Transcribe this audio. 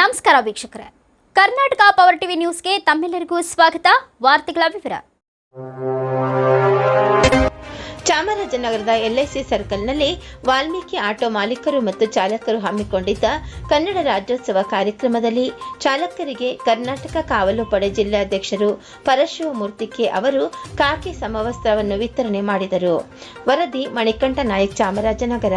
ನಮಸ್ಕಾರ ವೀಕ್ಷಕರೇ. Karnataka power TV ನ್ಯೂಸ್ಗೆ ತಮ್ಮೆಲ್ಲರಿಗೂ ಸ್ವಾಗತ. ವಾರ್ತೆಗಳ ವಿವರ. ಚಾಮರಾಜನಗರದ ಎಲ್ಐಸಿ ಸರ್ಕಲ್ನಲ್ಲಿ ವಾಲ್ಮೀಕಿ ಆಟೋ ಮಾಲೀಕರು ಮತ್ತು ಚಾಲಕರು ಹಮ್ಮಿಕೊಂಡಿದ್ದ ಕನ್ನಡ ರಾಜ್ಯೋತ್ಸವ ಕಾರ್ಯಕ್ರಮದಲ್ಲಿ ಚಾಲಕರಿಗೆ ಕರ್ನಾಟಕ ಕಾವಲು ಪಡೆ ಜಿಲ್ಲಾಧ್ಯಕ್ಷರು ಪರಶಿವಮೂರ್ತಿಕೆ ಅವರು ಕಾಕಿ ಸಮವಸ್ತ್ರವನ್ನು ವಿತರಣೆ ಮಾಡಿದರು. ವರದಿ ಮಣಿಕಂಠ ನಾಯಕ್ ಚಾಮರಾಜನಗರ.